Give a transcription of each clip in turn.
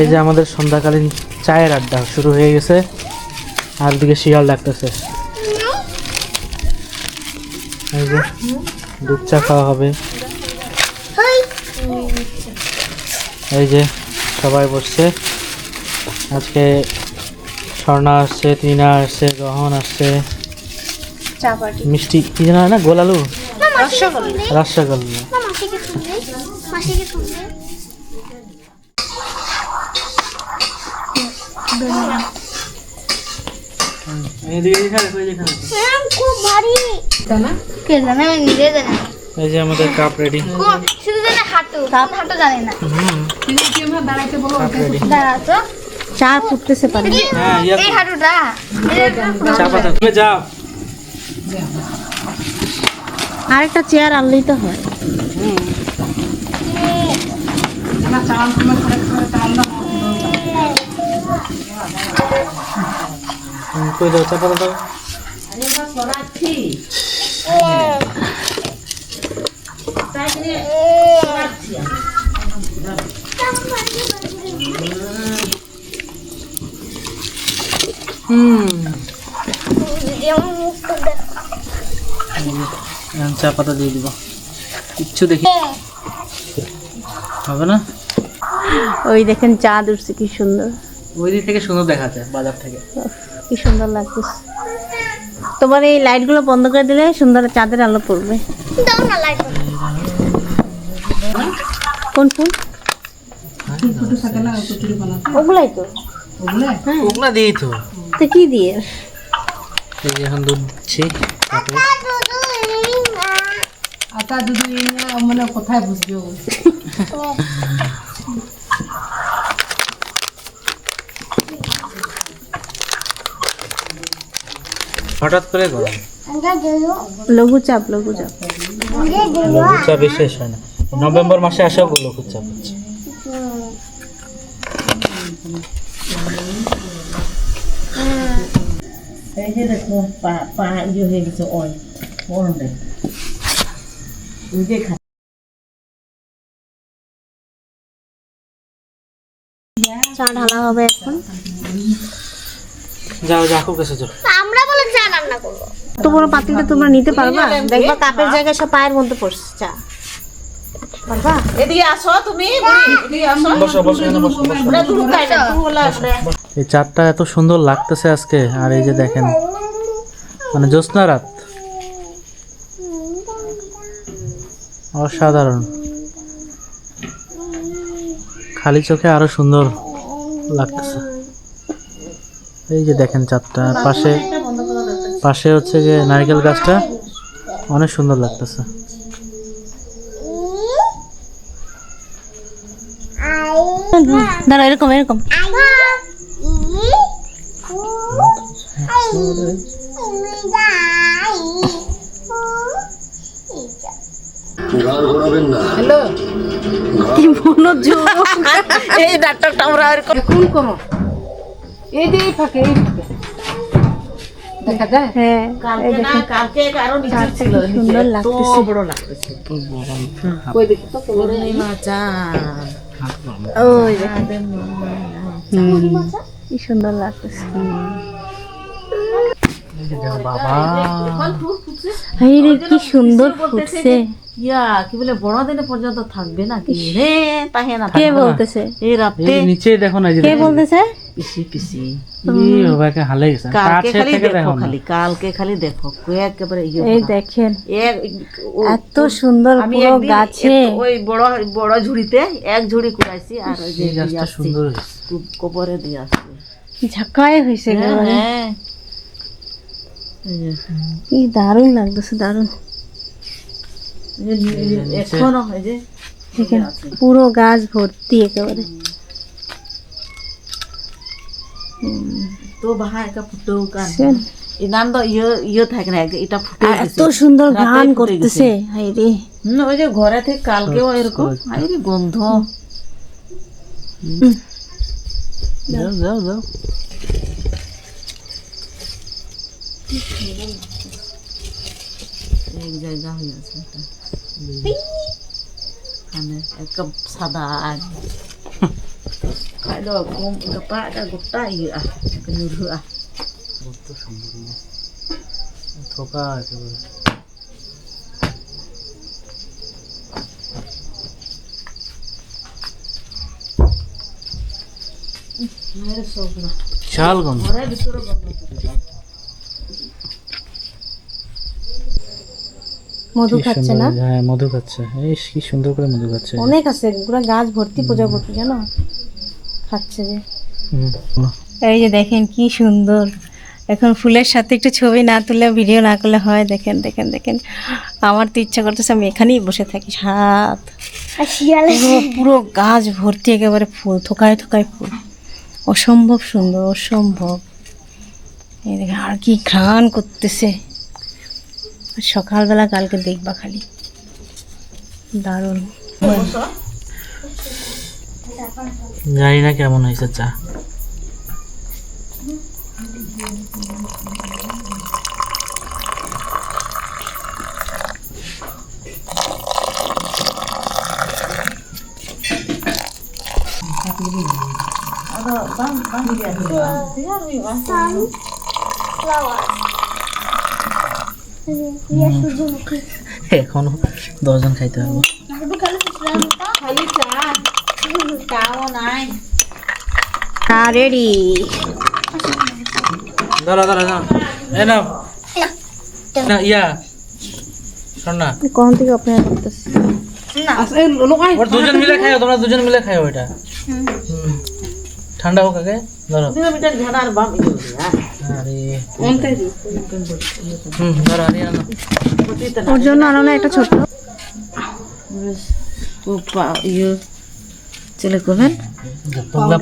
এই যে আমাদের সন্ধ্যাকালীন চায়ের আড্ডা শুরু হয়ে গেছে। আর দিকে শিয়াল ডাকতেছে। এই যে দুধ চা খাওয়া হবে। এই যে সবাই বসছে। আজকে স্বর্ণা আসছে টিনা আসছে গ্রহণ আসছে। মিষ্টি কি হয় না গোলালু রসগোল্লা রসগোল্লা মাসিকে শুনবে মাসিকে শুনবে খুব ভারী কে জানে আমি নিজে জানি না। এই যে আমাদের কাপ রেডি শুধু জানে হাঁটু হাঁটু জানি না। কাপ রেডি দাঁড়া চা ফুটতেছে পারে হ্যাঁ এই হাঁটুটা। চা পাতা। তুমি যাও। আরেকটা চেয়ার আনলেই তো হয়। হুম, কই দাও চা পাতা দাও। চা পাতা দিয়ে দিব। কিচ্ছু দেখি হবে না? ওই দেখেন চাঁদ উঠছে কি সুন্দর। ওই দিক থেকে সুন্দর দেখা যায় বাজার থেকে। কি সুন্দর লাগতেছে তোমার এই লাইটগুলো বন্ধ করে দিলে সুন্দর চাঁদের আলো পড়বে। দাও না লাইট কোন ফুল? ওগুলাই তো। ওগুলা দিই তো। তো কি দিয়ে? এই যে এখন দুধ দিচ্ছি। আটা যদি মানে কোথায় বুঝবে হঠাৎ করে গরম। লঘু চাপ লঘু চাপ লঘু শেষ হয় না। নভেম্বর মাসে আসেও লঘু চাপ হচ্ছে। এই যে দেখো পা পা ইয়ে হয়ে গেছে অয় গরমে নিজে খা চা ঢালা হবে এখন। যাও যাও কাছে যাও আমরা বলে চা রান্না করব। এত বড় পাতিলটা তোমরা নিতে পারবা? দেখবা কাপের জায়গায় সব পায়ের মধ্যে পড়ছে চা পারবা? এদিকে আসো তুমি এদিকে আসো। বসো বসো বসো বসো। ওরা দূর খাই না তুলা আসলে এই চারটা এত সুন্দর লাগতেছে আজকে আর এই যে দেখেন মানে জ্যোৎস্না রাত। অসাধারণ। খালি চোখে আরও সুন্দর লাগতেছে। এই যে দেখেন চারটা পাশে পাশে হচ্ছে যে নারকেল গাছটা। অনেক সুন্দর লাগতেছে। দাঁড়া এরকম এরকম। হ্যালো কি মনোযোগ? এই নাটকটা আমরা এরকম কোন করো। এই যে এই ফাঁকে এই ফাঁকে। দেখা যায়? হ্যাঁ কালকে না কালকে আরও নিচে ছিল কি সুন্দর নিচে। তো বড় লাগতেছে। কই দেখি তো পূর্ণিমা চাঁদ ওই দেখেন। কি সুন্দর লাগতেছে। রে কি সুন্দর ফুটছে। ইয়া কি বলে বড় দিনে পর্যন্ত থাকবে না কি রে তাহে না কে বলতেছে? এই এই রাতে নিচে দেখো না কে বলতেছে? পিসি পিসি ই হালে গেছে। কালকে খালি দেখো দেখো খালি কালকে খালি দেখো। একেবারে ইয়ে এই দেখেন এত সুন্দর পুরো গাছে। ওই বড় বড় ঝুড়িতে এক ঝুড়ি কুড়াইছি আর ওই যে গাছটা সুন্দর কোপরে দিয়ে আসছি ঝাঁকায় হয়েছে হ্যাঁ। হ্যাঁ। কি দারুণ লাগতেছে দারুণ। এখনও এই যে দেখেন পুরো গাছ ভর্তি একেবারে। তো বাহা একা ফুটেও কান দেখছেন? ইনান তো ইয়ে ইয়ে থাকে না এটা ফুটে আর গেছে। এত সুন্দর রাতেই গান ফুটে করতেছে হাই রে। হুম, ওই যে ঘরে থেকে কালকেও এরকম। আরে গন্ধ। যাও যাও যাও। এক জায়গা হয়ে আছে এটা এখানে এক সাদা ah গন্ধ মধু খাচ্ছে না? হ্যাঁ মধু খাচ্ছে। এই কি সুন্দর করে মধু খাচ্ছে। অনেক আছে পুরো গাছ ভর্তি প্রজাপতি জানো? খাচ্ছে যে। এই যে দেখেন কি সুন্দর। এখন ফুলের সাথে একটু ছবি না তুলে ভিডিও না করলে হয়। দেখেন দেখেন দেখেন। আমার তো ইচ্ছা করতেছে আমি এখানেই বসে থাকি। সাত। আর পুরো পুরো গাছ ভর্তি একেবারে ফুল থোকায় থোকায় ফুল। অসম্ভব সুন্দর অসম্ভব। এই দেখে আর কি ঘ্রাণ করতেছে। সকালবেলা কালকে দেখবা খালি। দারুণ। জানি না কেমন হয়েছে চা। এখনও দশজন খাইতে হবে। রেডি ধরো ধরো ধরো এ নাও না ইয়া শোন না কখন থেকে অপেক্ষা করতেছে ওর দুজন মিলে খাও তোমরা দুজন মিলে খাও এটা হুম। ঠান্ডা হোক আগে ধরো আরে হুম ধরো আরে আনো ওর জন্য আনো না একটা ছোট চলে করবেন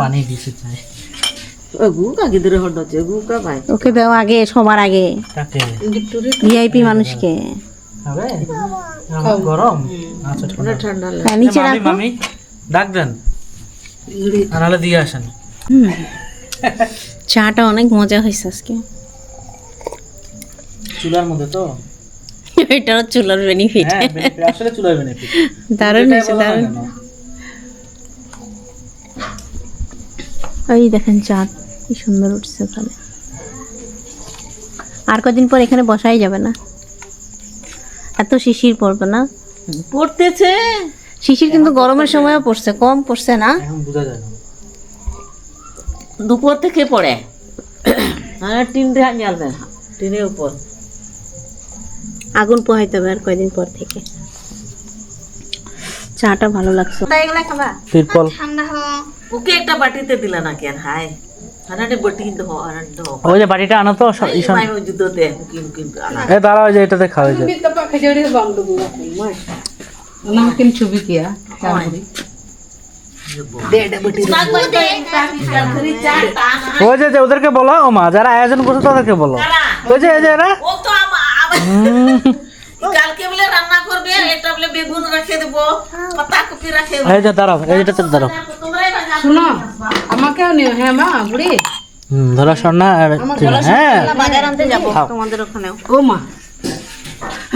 পানি দিছে চাই ওকে দাও আগে সবার আগে। কাকে ভিআইপি মানুষকে। গরম। আচ্ছা ঠান্ডা। হ্যাঁ, নিচে রাখো। ডাক দেন। আনালে দিয়ে আসেন। চাটা অনেক মজা হয়েছে আজকে। চুলার মধ্যে তো? এটা চুলার বেনিফিট হ্যাঁ আসলে চুলার বেনিফিট দারুণ হয়েছে দারুণ। ওই দেখেন চাঁদ কি সুন্দর উঠছে ওখানে। আর কদিন পর এখানে বসাই যাবে না। এত শিশির পড়বে না। পড়তেছে। শিশির কিন্তু গরমের সময়ও পড়ছে কম পড়ছে না। এখন বোঝা যায় না। দুপুর থেকে পড়ে। আর টিন টিনের উপর। আগুন পোহাইতে হবে আর কয়দিন পর থেকে। চাটা ভালো লাগছে। ঠান্ডা হওয়া ওকে একটা বাটিতে দিলা না কেন? হাই হানাটে বাটি দহ হানাটে দহ ওই যে বাটিটা আনো তো ঈশান। এ যে এটাতে খাওয়া যায় ছবি কিয়া ওই যে যে ওদেরকে বলো ও মা যারা আয়োজন করছে তাদেরকে বলো। ওই যে এই যে এরা। ও তো আমা- আমা- হুম, কালকে বলে রান্না করবে এটা বলে বেগুন রেখে দেবো পাতা কপি রেখে দেবো এই যে দাঁড়াও এই দাঁড়াও। শুনো আমাকেও নিও হ্যাঁ মা বুড়ি। হুম ধরো স্বর্ণা আর হ্যাঁ। বাজার আনতে যাব। তোমাদের ওখানেও। ও মা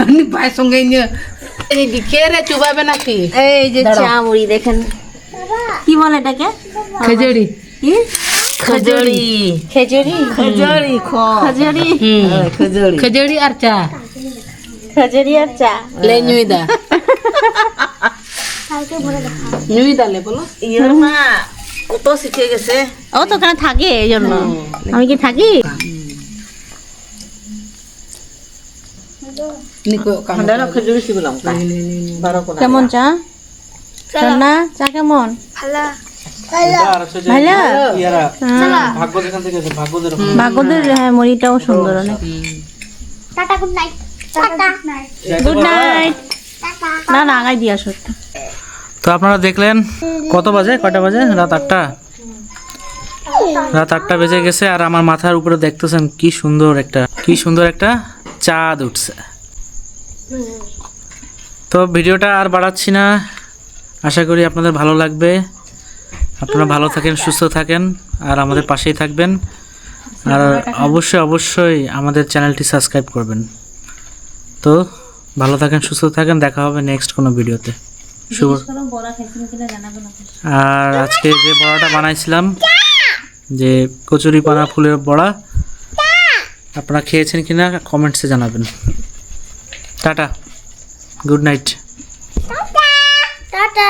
আমি ভাই সঙ্গে নিয়ে এই কে রে চুবাবে নাকি? এই যে চা মুড়ি দেখেন। কি বলে এটাকে? খেজড়ি। কি? খজড়ি। খেজুরি খজড়ি খ। খেজুরি খজড়ি। খেজড়ি আর চা। খেজুরি আর চা। লে নিউইদা কালকে ভরে দেখা। বলো। ইয়ের মা কত শিখে গেছে। ও তো ওখানে থাকে এই জন্য আমি কি থাকি? কোনা কেমন চা? না চা কেমন? ভালো। হ্যাঁ। ভাগ্যদের হ্যাঁ মুড়িটাও সুন্দর অনেক। Tata good night good night good night tata. না না আগাই দিয়ে আসো একটু। তো আপনারা দেখলেন কত বাজে? কটা বাজে? রাত আটটা? রাত আটটা বেজে গেছে আর আমার মাথার উপরে দেখতেছেন কি সুন্দর একটা, কি সুন্দর একটা চাঁদ উঠছে। তো ভিডিওটা আর বাড়াচ্ছি না। আশা করি আপনাদের ভালো লাগবে। আপনারা ভালো থাকেন, সুস্থ থাকেন আর আমাদের পাশেই থাকবেন। আর অবশ্যই অবশ্যই আমাদের চ্যানেলটি সাবস্ক্রাইব করবেন। তো ভালো থাকেন, সুস্থ থাকেন। দেখা হবে নেক্সট কোনো ভিডিওতে। আর আজকে যে বড়াটা বানাইছিলাম যে কচুরি পানা ফুলের বড়া আপনারা খেয়েছেন কিনা কমেন্টসে জানাবেন। Tata good night tata.